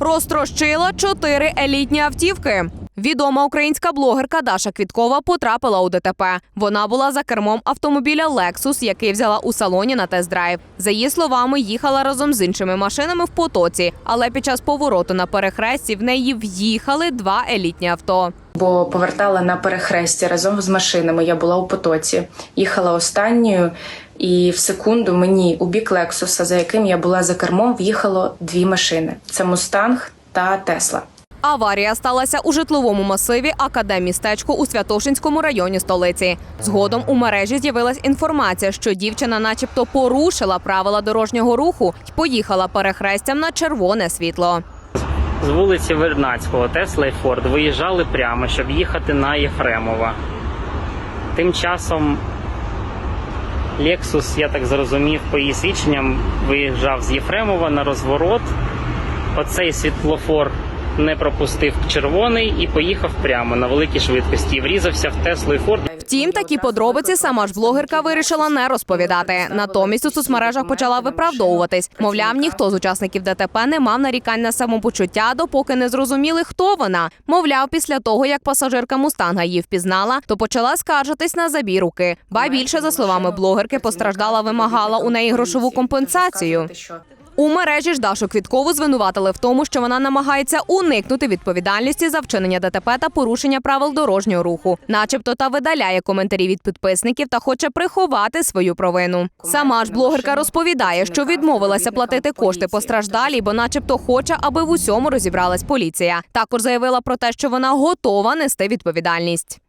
розтрощила чотири елітні автівки. Відома українська блогерка Даша Квіткова потрапила у ДТП. Вона була за кермом автомобіля Lexus, який взяла у салоні на тест-драйв. За її словами, їхала разом з іншими машинами в потоці, але під час повороту на перехресті в неї в'їхали два елітні авто. Бо повертала на перехресті разом з машинами. Я була у потоці, їхала останньою, і в секунду мені у бік Лексуса, за яким я була за кермом, в'їхало дві машини: це Мустанг та Тесла. Аварія сталася у житловому масиві Академістечку у Святошинському районі столиці. Згодом у мережі з'явилась інформація, що дівчина, начебто, порушила правила дорожнього руху й поїхала перехрестям на червоне світло. З вулиці Вернацького Тесла і Форд виїжджали прямо, щоб їхати на Єфремова. Тим часом Лексус, я так зрозумів, по її свідченням виїжджав з Єфремова на розворот. Оцей світлофор не пропустив червоний і поїхав прямо на великій швидкості. І врізався в Теслу і Форд. Втім, такі подробиці сама ж блогерка вирішила не розповідати. Натомість у соцмережах почала виправдовуватись. Мовляв, ніхто з учасників ДТП не мав нарікань на самопочуття, допоки не зрозуміли, хто вона. Мовляв, після того як пасажирка Мустанга її впізнала, то почала скаржитись на забій руки. Ба більше за словами блогерки, постраждала, вимагала у неї грошову компенсацію. У мережі ж Дашу Квіткову звинуватили в тому, що вона намагається уникнути відповідальності за вчинення ДТП та порушення правил дорожнього руху, начебто та видаляє коментарі від підписників та хоче приховати свою провину. Сама ж блогерка розповідає, що відмовилася платити кошти постраждалій, бо, начебто, хоче, аби в усьому розібралась поліція. Також заявила про те, що вона готова нести відповідальність.